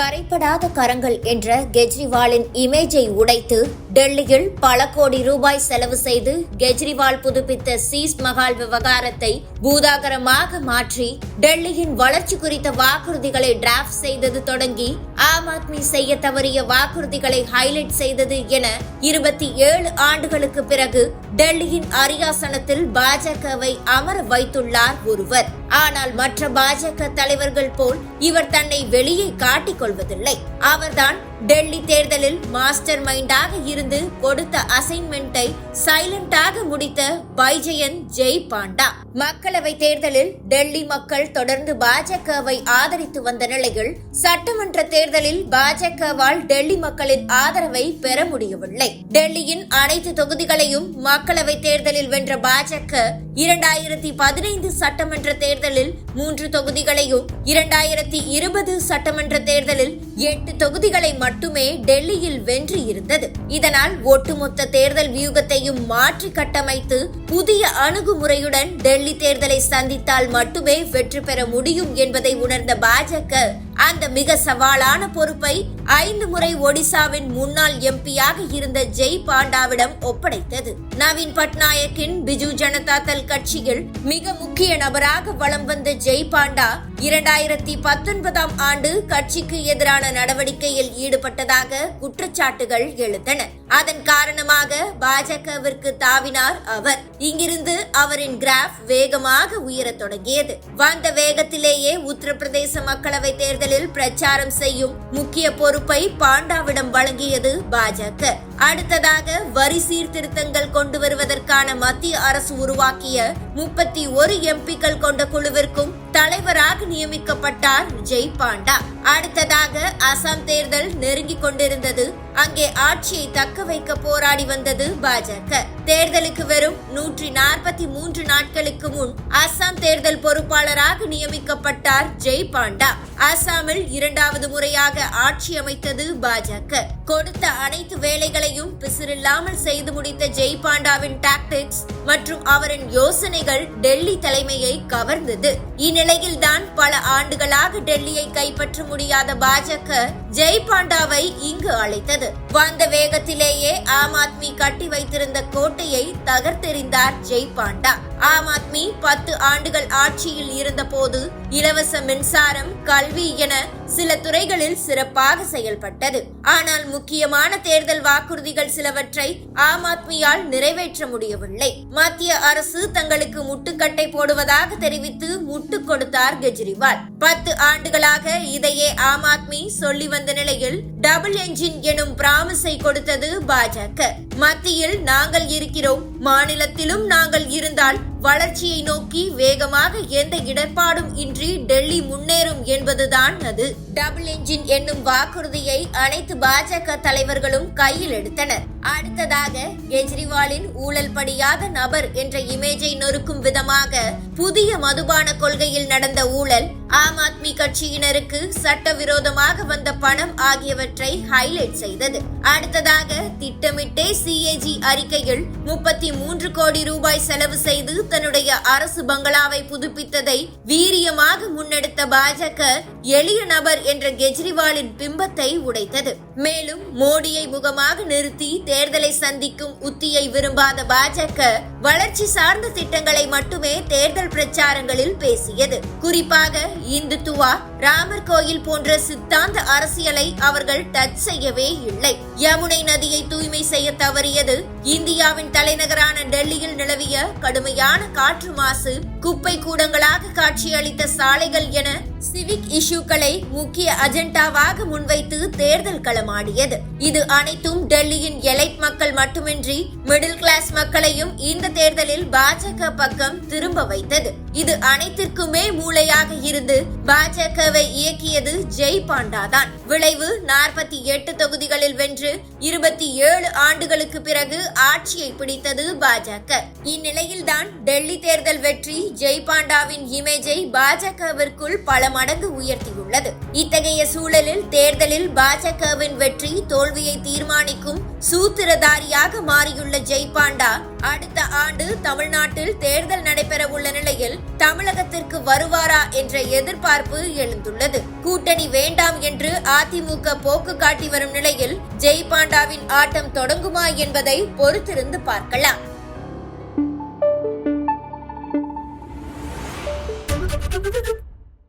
கரைப்படாத கரங்கள் என்ற கெஜ்ரிவாலின் இமேஜை உடைத்து டெல்லியில் பல கோடி ரூபாய் செலவு செய்து கெஜ்ரிவால் புதுப்பித்த சீஸ் மகால் விவகாரத்தை பூதாகரமாக மாற்றி டெல்லியின் வளர்ச்சி குறித்த வாக்குறுதிகளை டிராஃப்ட் செய்தது தொடங்கி ஆம் ஆத்மி செய்ய தவறிய வாக்குறுதிகளை ஹைலைட் செய்தது என இருபத்தி ஏழு ஆண்டுகளுக்கு பிறகு டெல்லியின் அரியாசனத்தில் பாஜகவை அமர வைத்துள்ளார் ஒருவர். ஆனால் மற்ற பாஜக தலைவர்கள் போல் இவர் தன்னை வெளியே காட்டிக் கொள்வதில்லை. அவர்தான் டெல்லி தேர்தலில் மாஸ்டர் மைண்டாக இருந்து கொடுத்த அசைன்மெண்ட்டை சைலண்டாக முடித்த பைஜயன் ஜெய் பாண்டா மக்களவை தேர்தலில் டெல்லி மக்கள் தொடர்ந்து பாஜகவை ஆதரித்து வந்த நிலையில் சட்டமன்ற தேர்தலில் பாஜகவால் டெல்லி மக்களின் ஆதரவை பெற முடியவில்லை. டெல்லியின் அனைத்து தொகுதிகளையும் மக்களவை தேர்தலில் வென்ற பாஜக இரண்டாயிரத்தி பதினைந்து சட்டமன்ற தேர்தலில் மூன்று தொகுதிகளையும் இரண்டாயிரத்தி இருபது சட்டமன்ற தேர்தலில் எட்டு தொகுதிகளை மட்டுமே மட்டுமே டெல்லியில் வென்று இருந்தது இதனால் ஒட்டுமொத்த தேர்தல் வியூகத்தையும் மாற்றி கட்டமைத்து புதிய அணுகுமுறையுடன் டெல்லி தேர்தலை சந்தித்தால் மட்டுமே வெற்றி பெற முடியும் என்பதை உணர்ந்த பாஜக அந்த மிக சவாலான பொறுப்பை ஐந்து முறை ஒடிசாவின் முன்னாள் எம்பியாக இருந்த ஜெய் பாண்டாவிடம் ஒப்படைத்தது. நவீன் பட்நாயக்கின் பிஜு ஜனதா தள் கட்சியில் மிக முக்கிய நபராக வலம் வந்த ஜெய் பாண்டா இரண்டாயிரத்தி பத்தொன்பதாம் ஆண்டு கட்சிக்கு எதிரான நடவடிக்கையில் ஈடுபட்டதாக குற்றச்சாட்டுகள் எழுந்தன. அதன் காரணமாக பாஜகவிற்கு தாவினார் அவர். இங்கிருந்து அவரின் கிராஃப் வேகமாக உயரத் தொடங்கியது. வந்த வேகத்திலேயே உத்தரப்பிரதேச மக்களவை தேர்தலில் பிரச்சாரம் செய்யும் முக்கிய பொறுப்பை பாண்டாவிடம் வழங்கியது பாஜக. அடுத்ததாக வரி சீர்திருத்தங்கள் கொண்டு வருவதற்கான மத்திய அரசு உருவாக்கிய முப்பத்தி ஒரு எம்பிக்கள் கொண்ட குழுவிற்கும் தலைவராக நியமிக்கப்பட்டார் விஜய் பாண்டா. அடுத்ததாக அசாம் தேர்தல் நெருங்கிக் கொண்டிருந்தது. அங்கே ஆட்சியை தக்க வைக்க போராடி வந்தது பாஜக. தேர்தலுக்கு வெறும் நூற்றி நாற்பத்தி மூன்று நாட்களுக்கு முன் அசாம் தேர்தல் பொறுப்பாளராக நியமிக்கப்பட்டார் ஜெய் பாண்டா. அசாமில் இரண்டாவது முறையாக ஆட்சி அமைத்தது பாஜக. கொடுத்த அனைத்து வேலைகளையும் பிசிறில்லாமல் செய்து முடித்த ஜெய் பாண்டாவின் டாக்டிக்ஸ் மற்றும் அவரின் யோசனைகள் டெல்லி தலைமையை கவர்ந்தது. இந்நிலையில்தான் பல ஆண்டுகளாக டெல்லியை கைப்பற்ற முடியாத பாஜக ஜெய் பாண்டாவை இங்கு அழைத்தது. வந்த வேகத்திலேயே ஆம் ஆத்மி கட்டி வைத்திருந்த கோட்டையை தகர்த்தெறிந்தார் ஜெய் பாண்டா. ஆம் ஆத்மி பத்து ஆண்டுகள் ஆட்சியில் இருந்தபோது இலவச மின்சாரம் கல்வி என சில துறைகளில் சிறப்பாக செயல்பட்டது. ஆனால் முக்கியமான தேர்தல் வாக்குறுதிகள் சிலவற்றை ஆம் ஆத்மியால் நிறைவேற்ற முடியவில்லை. மத்திய அரசு தங்களுக்கு முட்டுக்கட்டை போடுவதாக தெரிவித்து முட்டு கொடுத்தார் கெஜ்ரிவால். பத்து ஆண்டுகளாக இதையே ஆம் ஆத்மி சொல்லி வந்த நிலையில் டபுள் என்ஜின் எனும் பிராமிஸை கொடுத்தது பாஜக மத்தியில் நாங்கள் இருக்கிறோம் மாநிலத்திலும் நாங்கள் இருந்தால் வளர்ச்சியை நோக்கி வேகமாக எந்த இடர்பாடும் இன்றி டெல்லி முன்னேறும் என்பதுதான் அது. டபுள் என்ஜின் என்னும் வாக்குறுதியை அனைத்து பாஜக தலைவர்களும் கையில் எடுத்தனர். அடுத்ததாக கெஜ்ரிவாலின் ஊழல் படியாத நபர் என்ற இமேஜை நொறுக்கும் விதமாக புதிய மதுபான கொள்கையில் நடந்த ஊழல் ஆம் ஆத்மி கட்சியினருக்கு சட்டவிரோதமாக வந்த பணம் ஆகியவற்றை ஹைலைட் செய்தது. அடுத்ததாக திட்டமிட்டே சிஏஜி அறிக்கையில் முப்பத்தி மூன்று கோடி ரூபாய் செலவு செய்து தன்னுடைய அரசு பங்களாவை புதுப்பித்ததை வீரியமாக முன்னெடுத்த பாஜக எளிய நபர் என்ற கெஜ்ரிவாலின் பிம்பத்தை உடைத்தது. மேலும் மோடியை முகமாக நிறுத்தி தேர்தலை சந்திக்கும் உத்தியை விரும்பாத பாஜக வளர்ச்சி சார்ந்த திட்டங்களை மட்டுமே தேர்தல் பிரச்சாரங்களில் பேசியது. குறிப்பாக இந்துத்துவா ராமர் கோயில் போன்ற சித்தாந்த அரசியலை அவர்கள் டச் செய்யவே இல்லை. யமுனை நதியை தூய்மை செய்ய தவறியது இந்தியாவின் தலைநகரான டெல்லியில் நிலவிய கடுமையான காற்று மாசு குப்பை கூடங்களாக காட்சியளித்த சாலைகள் என சிவிக் இஷ்யூக்களை முக்கிய அஜெண்டாவாக முன்வைத்து தேர்தல் களமாடியது. இது அனைத்தும் டெல்லியின் எலைட் மக்கள் மட்டுமின்றி மிடில் கிளாஸ் மக்களையும் இந்த தேர்தலில் பாஜக பக்கம் திரும்ப வைத்தது. இது அனைத்திற்குமே மூளையாக இருந்து பாஜகவை இயக்கியது ஜெய் பாண்டா தான். விளைவு நாற்பத்தி எட்டு தொகுதிகளில் வென்று இருபத்தி ஏழு ஆண்டுகளுக்கு பிறகு ஆட்சியை பிடித்தது பாஜக. இந்நிலையில்தான் டெல்லி தேர்தல் வெற்றி ஜெய் பாண்டாவின் இமேஜை பாஜகவிற்குள் பல மடங்கு உயர்த்தியுள்ளது. இத்தகைய சூழலில் தேர்தலில் பாஜகவின் வெற்றி தோல்வியை தீர்மானிக்கும் சூத்திரதாரியாக மாறியுள்ள ஜெய்பாண்டா அடுத்த ஆண்டு தமிழ்நாட்டில் தேர்தல் நடைபெற உள்ள நிலையில் தமிழகத்திற்கு வருவாரா என்ற எதிர்பார்ப்பு எழுந்துள்ளது. கூட்டணி வேண்டாம் என்று அதிமுக போக்கு காட்டி வரும் நிலையில் ஜெய்பாண்டாவின் ஆட்டம் தொடங்குமா என்பதை பொறுத்திருந்து பார்க்கலாம்.